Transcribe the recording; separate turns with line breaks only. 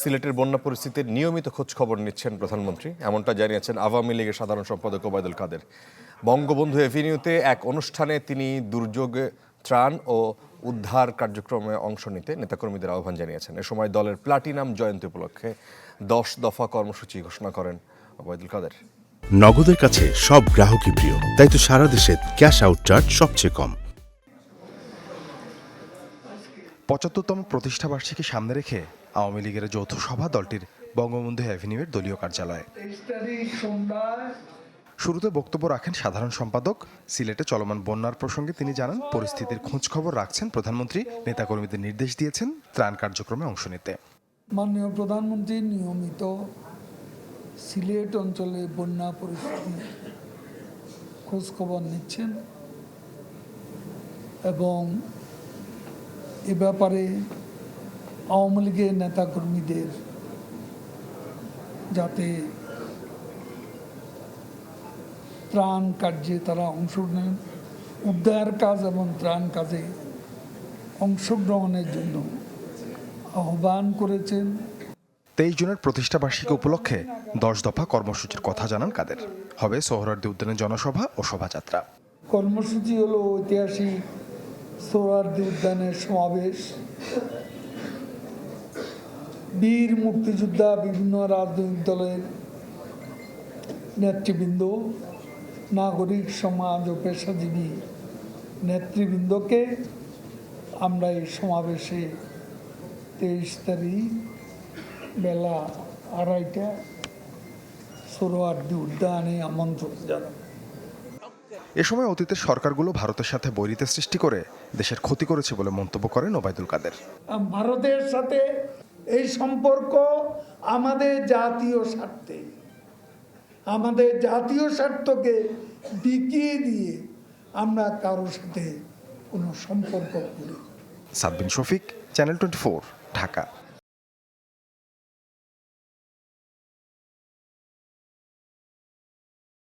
সিলেটের বন্যা পরিস্থিতির নিয়মিত খোঁজ খবর নিচ্ছেন প্রধানমন্ত্রী। এমনটা জানিয়েছেন আওয়ামী লীগের সাধারণ সম্পাদক ওবায়দুল কাদের। বঙ্গবন্ধু এভিনিউতে এক অনুষ্ঠানে তিনি দুর্যোগে ত্রাণ ও উদ্ধার কার্যক্রমে অংশ নিতে নেতাকর্মীদের আহ্বান জানিয়েছেন। এ সময় দলের প্লাটিনাম জয়ন্তী উপলক্ষে দশ দফা কর্মসূচি ঘোষণা করেন ওবায়দুল কাদের।
নগদের কাছে সব গ্রাহকই প্রিয় তাই তো সারা দেশে ক্যাশ আউট চার্জ সবচেয়ে কম।
পঁচাত্তরতম প্রতিষ্ঠাবার্ষিকী সামনে রেখে আওয়ামী লীগের যৌথ সভা দলটির বঙ্গবন্ধু অ্যাভিনিউয়ের দলীয় কার্যালয়ে। শুরুতে বক্তব্য রাখেন সাধারণ সম্পাদক। সিলেটে চলমান বন্যার প্রসঙ্গে তিনি জানান, পরিস্থিতির খোঁজ খবর রাখছেন প্রধানমন্ত্রী, নেতাকর্মীদের নির্দেশ দিয়েছেন ত্রাণ কার্যক্রমে অংশ নিতে।
মাননীয় প্রধানমন্ত্রী, নিয়মিত সিলেট অঞ্চলে বন্যা পরিস্থিতি খোঁজ খবর নিচ্ছেন এবং এ ব্যাপারে আওয়ামী লীগের নেতাকর্মীদের যাতে ত্রাণ কার্যে তারা অংশ নেন উদ্ধার কাজ এবং ত্রাণ কাজে অংশগ্রহণের জন্য আহ্বান করেছেন।
তেইশ জুনের প্রতিষ্ঠাবার্ষিকী উপলক্ষে দশ দফা কর্মসূচির কথা জানান কাদের। হবে সোহরার্দি উদ্যানের জনসভা ও শোভাযাত্রা।
কর্মসূচি হলো ঐতিহাসিক সোহরার্দি উদ্যানের সমাবেশ। বীর মুক্তিযোদ্ধা বিভিন্ন রাজনৈতিক দলের নেতৃবৃন্দ নাগরিক সমাজ ও পেশাজীবী নেতৃবৃন্দকে আমরা এই সমাবেশে তেইশ তারিখ বেলা আড়াইটা সোহরার্দি উদ্যানে আমন্ত্রণ জানাব
এ সময় অতীতের সরকারগুলো ভারতের সাথে বৈরিতা সৃষ্টি করে দেশের ক্ষতি করেছে বলে মন্তব্য করেন ওবায়দুল কাদের।
ভারতের সাথে এই সম্পর্ক আমাদের জাতীয় স্বার্থে। আমাদের জাতীয় স্বার্থকে বিকিয়ে দিয়ে আমরা কারোর সাথে কোনো সম্পর্ক করি।
Sabbin Shafiq, channel twenty Dhaka.